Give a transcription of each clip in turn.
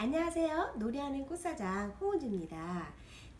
안녕하세요. 노래하는 꽃사장 홍은주입니다.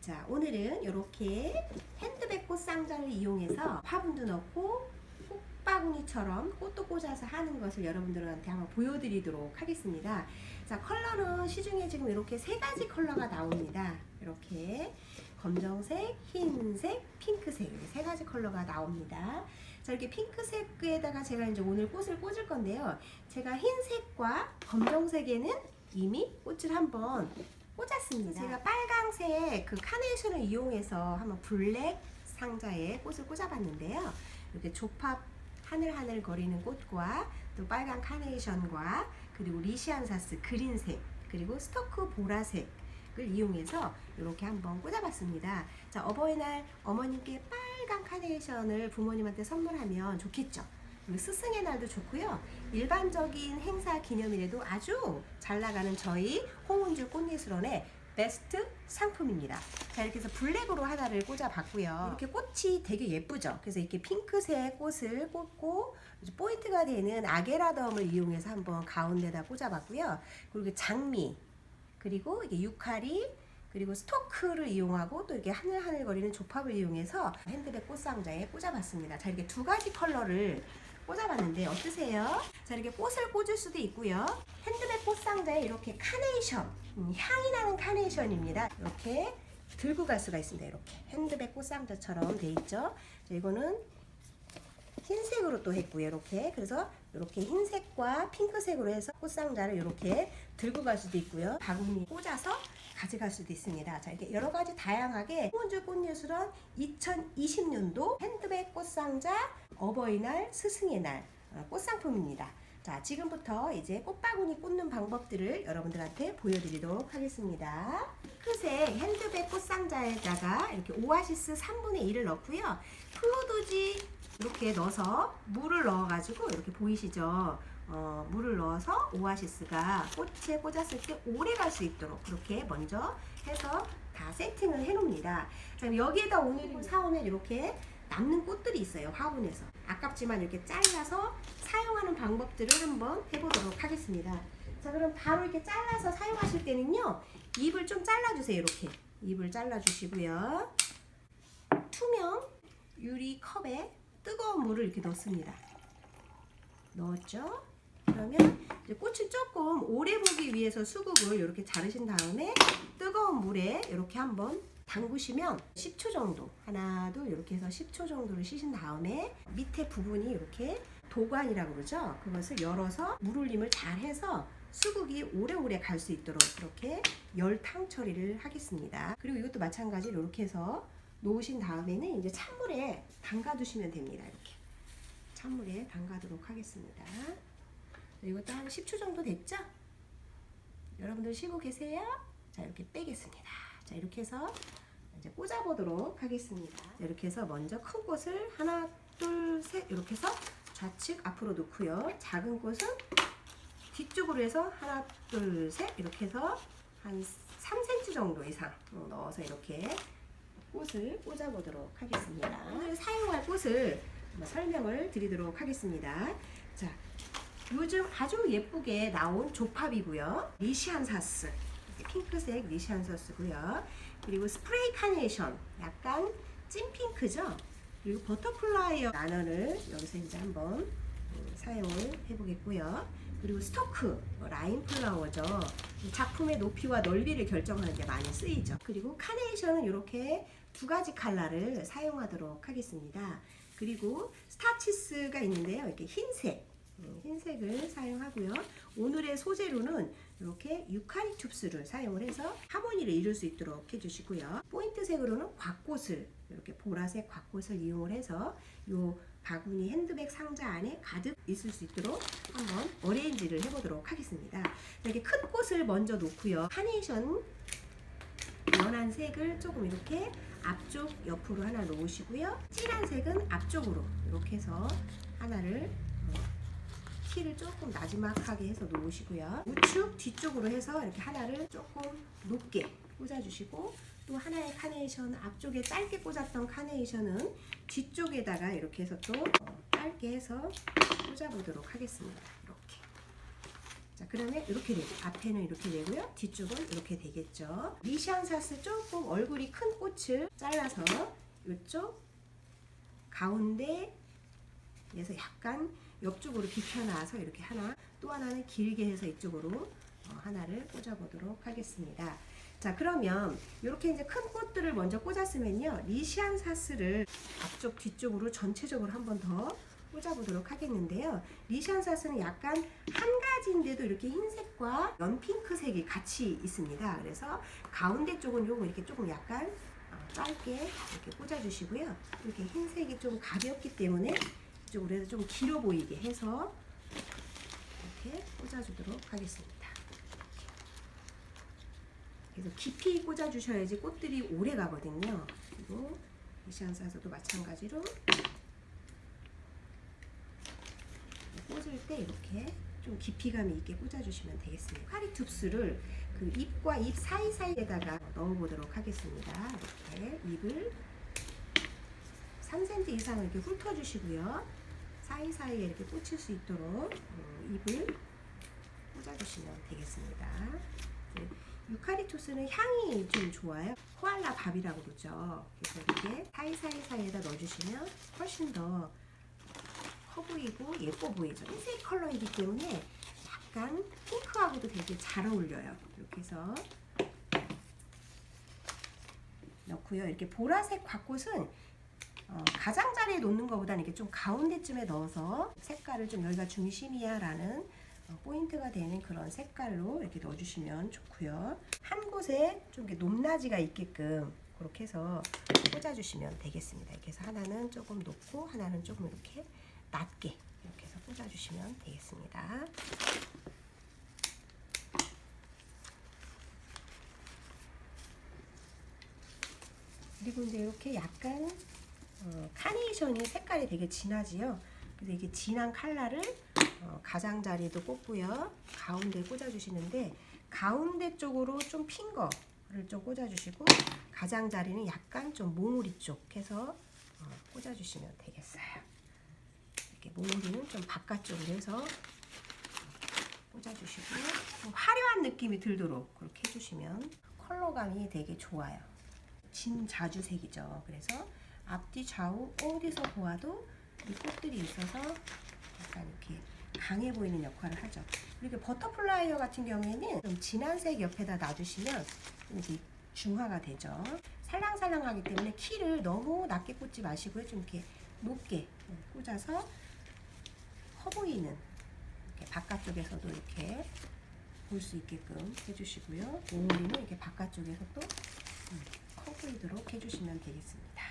자, 오늘은 이렇게 핸드백 꽃 상자를 이용해서 화분도 넣고 꽃바구니처럼 꽃도 꽂아서 하는 것을 여러분들한테 한번 보여드리도록 하겠습니다. 자, 컬러는 시중에 지금 이렇게 세 가지 컬러가 나옵니다. 이렇게 검정색, 흰색, 핑크색 세 가지 컬러가 나옵니다. 자, 이렇게 핑크색에다가 제가 이제 오늘 꽃을 꽂을 건데요. 제가 흰색과 검정색에는 이미 꽃을 한번 꽂았습니다. 제가 빨강색 그 카네이션을 이용해서 한번 블랙 상자에 꽃을 꽂아봤는데요. 이렇게 조팝 하늘하늘 거리는 꽃과 또 빨간 카네이션과 그리고 리시안사스 그린색 그리고 스토크 보라색을 이용해서 이렇게 한번 꽂아봤습니다. 자 어버이날 어머님께 빨간 카네이션을 부모님한테 선물하면 좋겠죠. 그리고 스승의 날도 좋고요. 일반적인 행사 기념일에도 아주 잘 나가는 저희 홍은주 꽃예술원의 베스트 상품입니다. 자 이렇게 해서 블랙으로 하나를 꽂아봤고요. 이렇게 꽃이 되게 예쁘죠. 그래서 이렇게 핑크색 꽃을 꽂고 포인트가 되는 아게라덤을 이용해서 한번 가운데다 꽂아봤고요. 그리고 장미 그리고 이게 유카리 그리고 스토크를 이용하고 또 이렇게 하늘하늘거리는 조팝을 이용해서 핸드백 꽃상자에 꽂아봤습니다. 자 이렇게 두 가지 컬러를 꽂아봤는데 어떠세요? 자 이렇게 꽃을 꽂을 수도 있고요. 핸드백 꽃상자에 이렇게 카네이션 음, 향이 나는 카네이션입니다. 이렇게 들고 갈 수가 있습니다. 이렇게 핸드백 꽃상자처럼 돼 있죠. 자, 이거는 흰색으로 또 했고요. 이렇게 그래서 이렇게 흰색과 핑크색으로 해서 꽃상자를 이렇게 들고 갈 수도 있고요. 바구니 꽂아서 가져갈 수도 있습니다. 자 이렇게 여러 가지 다양하게 홍원주 꽃예술원 2020년도 핸드백 꽃상자 어버이날 스승의 날 어, 꽃상품입니다. 자 지금부터 이제 꽃바구니 꽂는 방법들을 여러분들한테 보여드리도록 하겠습니다. 핑크색 핸드백 꽃상자에다가 이렇게 오아시스 3분의 1을 넣고요. 플로도지 이렇게 넣어서 물을 넣어가지고 이렇게 보이시죠? 어, 물을 넣어서 오아시스가 꽃에 꽂았을 때 오래 갈 수 있도록 그렇게 먼저 해서 다 세팅을 해 놓습니다. 자, 여기에다 오늘 사오면 이렇게 남는 꽃들이 있어요. 화분에서. 아깝지만 이렇게 잘라서 사용하는 방법들을 한번 해보도록 하겠습니다. 자, 그럼 바로 이렇게 잘라서 사용하실 때는요. 잎을 좀 잘라주세요. 이렇게. 잎을 잘라주시고요. 투명 유리 컵에 뜨거운 물을 이렇게 넣습니다. 넣었죠? 그러면 이제 꽃을 조금 오래 보기 위해서 수국을 이렇게 자르신 다음에 뜨거운 물에 이렇게 한번 담그시면 10초 정도 하나 둘 이렇게 해서 10초 정도를 쉬신 다음에 밑에 부분이 이렇게 도관이라고 그러죠? 그것을 열어서 물 올림을 잘 해서 수국이 오래오래 갈 수 있도록 그렇게 열탕 처리를 하겠습니다. 그리고 이것도 마찬가지로 이렇게 해서 놓으신 다음에는 이제 찬물에 담가 두시면 됩니다 이렇게. 찬물에 담가도록 하겠습니다 이것도 한 10초 정도 됐죠? 여러분들 쉬고 계세요? 자 이렇게 빼겠습니다. 자 이렇게 해서 이제 꽂아보도록 하겠습니다. 자, 이렇게 해서 먼저 큰 꽃을 하나 둘 셋 이렇게 해서 좌측 앞으로 놓고요. 작은 꽃은 뒤쪽으로 해서 하나 둘 셋 이렇게 해서 한 3cm 정도 이상 넣어서 이렇게 꽃을 꽂아보도록 하겠습니다. 오늘 사용할 꽃을 설명을 드리도록 하겠습니다. 자, 요즘 아주 예쁘게 나온 조팝이고요. 리시안사스. 핑크색 리시안사스고요. 그리고 스프레이 카네이션. 약간 찐핑크죠? 그리고 버터플라이어 나너를 여기서 이제 한번 음, 사용을 해보겠고요. 그리고 스토크, 뭐 라인 플라워죠. 작품의 높이와 넓이를 결정하는 데 많이 쓰이죠. 그리고 카네이션은 이렇게 두 가지 컬러를 사용하도록 하겠습니다. 그리고 스타치스가 있는데요. 이렇게 흰색, 음, 흰색을 사용하고요. 오늘의 소재로는 이렇게 유카리투스를 사용을 해서 하모니를 이룰 수 있도록 해주시고요. 포인트 색으로는 곽꽃을 이렇게 보라색 곽꽃을 이용을 해서 요 바구니 핸드백 상자 안에 가득 있을 수 있도록 한번 어레인지를 해보도록 하겠습니다. 이렇게 큰 꽃을 먼저 놓고요. 카네이션 연한 색을 조금 이렇게 앞쪽 옆으로 하나 놓으시고요. 진한 색은 앞쪽으로 이렇게 해서 하나를 키를 조금 나지막하게 해서 놓으시고요. 우측 뒤쪽으로 해서 이렇게 하나를 조금 높게 꽂아주시고 또 하나의 카네이션 앞쪽에 짧게 꽂았던 카네이션은 뒤쪽에다가 이렇게 해서 또 어, 짧게 해서 꽂아보도록 하겠습니다. 이렇게 자 그러면 이렇게 되죠. 앞에는 이렇게 되고요. 뒤쪽은 이렇게 되겠죠. 리시앙사스 조금 얼굴이 큰 꽃을 잘라서 이쪽 가운데 에서 약간 옆쪽으로 비켜놔서 이렇게 하나 또 하나는 길게 해서 이쪽으로 어, 하나를 꽂아보도록 하겠습니다. 자 그러면 이렇게 이제 큰 꽃들을 먼저 꽂았으면요 리시안 사스를 앞쪽 뒤쪽으로 전체적으로 한 번 더 꽂아보도록 하겠는데요. 리시안 사스는 약간 한 가지인데도 이렇게 흰색과 연핑크색이 같이 있습니다. 그래서 가운데 쪽은 요거 이렇게 조금 약간 어, 짧게 이렇게 꽂아주시고요. 이렇게 흰색이 좀 가볍기 때문에 이쪽으로 해서 좀 길어 보이게 해서 이렇게 꽂아주도록 하겠습니다. 그래서 깊이 꽂아주셔야지 꽃들이 오래 가거든요. 그리고 이시안사에서도 마찬가지로 꽂을 때 이렇게 좀 깊이감이 있게 꽂아주시면 되겠습니다. 카리투스를 그 잎과 잎 사이사이에다가 넣어보도록 하겠습니다. 이렇게 잎을 3cm 이상을 이렇게 훑어주시고요. 사이사이에 이렇게 꽂힐 수 있도록 어, 잎을 꽂아주시면 되겠습니다. 이제 유카리투스는 향이 좀 좋아요. 코알라 밥이라고 그러죠. 그래서 이렇게 사이사이 사이에다 넣어주시면 훨씬 더 커 보이고 예뻐 보이죠. 흰색 컬러이기 때문에 약간 핑크하고도 되게 잘 어울려요. 이렇게 해서 넣고요. 이렇게 보라색 곽꽃은 어, 가장자리에 놓는 것보다는 이렇게 좀 가운데쯤에 넣어서 색깔을 좀 여기가 중심이야 라는 어, 포인트가 되는 그런 색깔로 이렇게 넣어주시면 좋고요. 한 곳에 좀 이렇게 높낮이가 있게끔 그렇게 해서 꽂아주시면 되겠습니다. 이렇게 해서 하나는 조금 높고 하나는 조금 이렇게 낮게 이렇게 해서 꽂아주시면 되겠습니다. 그리고 이제 이렇게 약간 어, 카네이션이 색깔이 되게 진하지요. 그래서 이게 진한 칼라를 어, 가장자리도 꽂고요. 가운데 꽂아주시는데 가운데 쪽으로 좀 핀 거를 좀 꽂아주시고 가장자리는 약간 좀 몽우리 쪽 해서 어, 꽂아주시면 되겠어요. 이렇게 몽우리는 좀 바깥쪽으로 해서 꽂아주시고 좀 화려한 느낌이 들도록 그렇게 해주시면 컬러감이 되게 좋아요. 진자주색이죠. 그래서 앞뒤 좌우 어디서 보아도 이 꽃들이 있어서 약간 이렇게 강해 보이는 역할을 하죠. 이렇게 버터플라이어 같은 경우에는 좀 진한 색 옆에다 놔주시면 이렇게 중화가 되죠. 살랑살랑하기 때문에 키를 너무 낮게 꽂지 마시고요. 좀 이렇게 높게 꽂아서 커 보이는 이렇게 바깥쪽에서도 이렇게 볼 수 있게끔 해주시고요. 오므리는 이렇게 바깥쪽에서 또 음, 커 보이도록 해주시면 되겠습니다.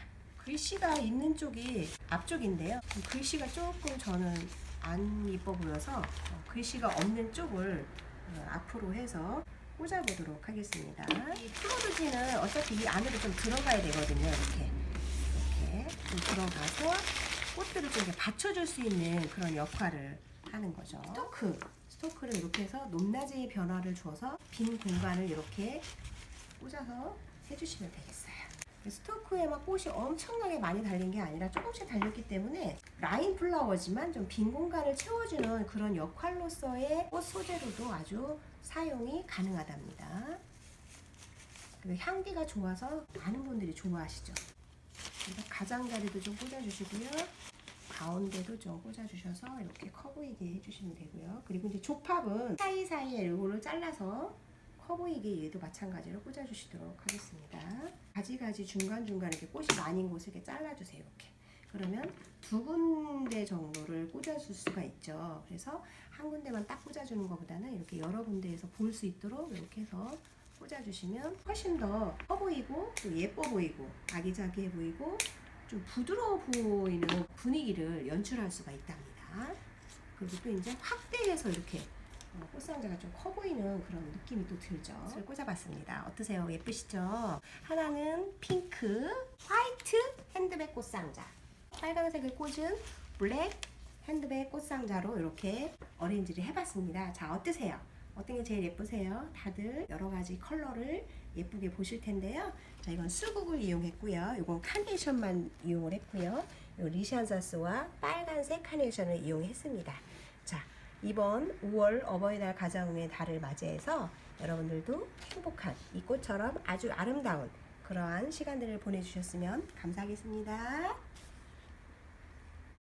글씨가 있는 쪽이 앞쪽인데요. 글씨가 조금 저는 안 이뻐 보여서 어, 글씨가 없는 쪽을 어, 앞으로 해서 꽂아보도록 하겠습니다. 이 플로드지는 어차피 이 안으로 좀 들어가야 되거든요. 이렇게 이렇게 좀 들어가서 꽃들을 좀 이렇게 받쳐줄 수 있는 그런 역할을 하는 거죠. 스토크 스토크를 이렇게 해서 높낮이의 변화를 줘서 빈 공간을 이렇게 꽂아서 해주시면 되겠어요. 스토크에만 꽃이 엄청나게 많이 달린 게 아니라 조금씩 달렸기 때문에 라인 플라워지만 좀 빈 공간을 채워주는 그런 역할로서의 꽃 소재로도 아주 사용이 가능하답니다. 그리고 향기가 좋아서 많은 분들이 좋아하시죠. 가장자리도 좀 꽂아주시고요. 가운데도 좀 꽂아주셔서 이렇게 커 보이게 해주시면 되고요. 그리고 이제 조팝은 사이사이에 요거를 잘라서 커 보이게 얘도 마찬가지로 꽂아주시도록 하겠습니다. 가지가지 중간중간 이렇게 꽃이 많은 곳을 이렇게 잘라주세요. 이렇게. 그러면 두 군데 정도를 꽂아줄 수가 있죠. 그래서 한 군데만 딱 꽂아주는 것보다는 이렇게 여러 군데에서 볼 수 있도록 이렇게 해서 꽂아주시면 훨씬 더 커 보이고 또 예뻐 보이고 아기자기해 보이고 좀 부드러워 보이는 분위기를 연출할 수가 있답니다. 그리고 또 이제 확대해서 이렇게 어, 꽃상자가 좀 커 보이는 그런 느낌이 또 들죠. 그래서 꽂아봤습니다. 어떠세요? 예쁘시죠? 하나는 핑크, 화이트 핸드백 꽃상자. 빨간색을 꽂은 블랙 핸드백 꽃상자로 이렇게 어레인지를 해봤습니다. 자, 어떠세요? 어떤 게 제일 예쁘세요? 다들 여러 가지 컬러를 예쁘게 보실 텐데요. 자, 이건 수국을 이용했고요. 이건 카네이션만 이용을 했고요. 이 리샨사스와 빨간색 카네이션을 이용했습니다. 자, 이번 5월 어버이날 가정의 달을 맞이해서 여러분들도 행복한 이 꽃처럼 아주 아름다운 그러한 시간들을 보내주셨으면 감사하겠습니다.